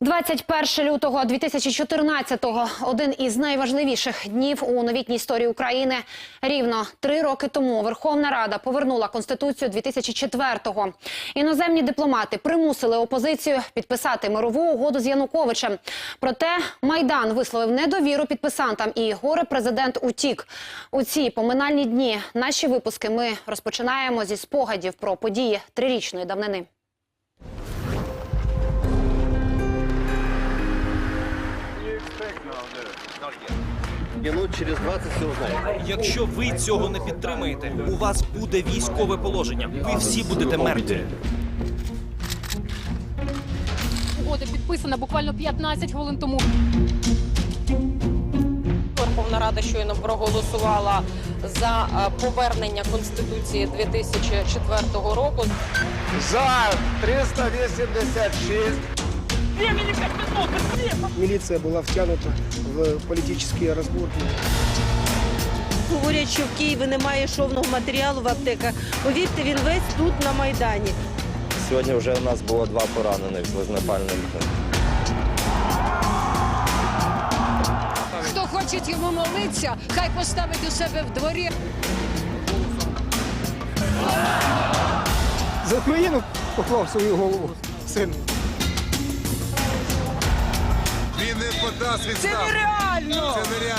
21 лютого 2014-го – один із найважливіших днів у новітній історії України. Рівно три роки тому Верховна Рада повернула Конституцію 2004-го. Іноземні дипломати примусили опозицію підписати мирову угоду з Януковичем. Проте Майдан висловив недовіру підписантам і горе президент утік. У ці поминальні дні наші випуски ми розпочинаємо зі спогадів про події трирічної давнини. Минут через 20 все узнаем. Якщо ви цього не підтримаєте, у вас буде військове положення. Ви всі будете мертві. Угода підписана буквально 15 хвилин тому. Верховна Рада щойно проголосувала за е, повернення Конституції 2004 року. За 386. Міліція була втягнута в політичні розборки. Говорять, що в Києві немає шовного матеріалу в аптеках. Повірте, він весь тут на Майдані. Сьогодні вже у нас було два поранених з вогнепальним. Хто хоче йому молитися, хай поставить у себе в дворі. За Україну поклав свою голову син. Подасть відставку. Це нереально! Це нереально.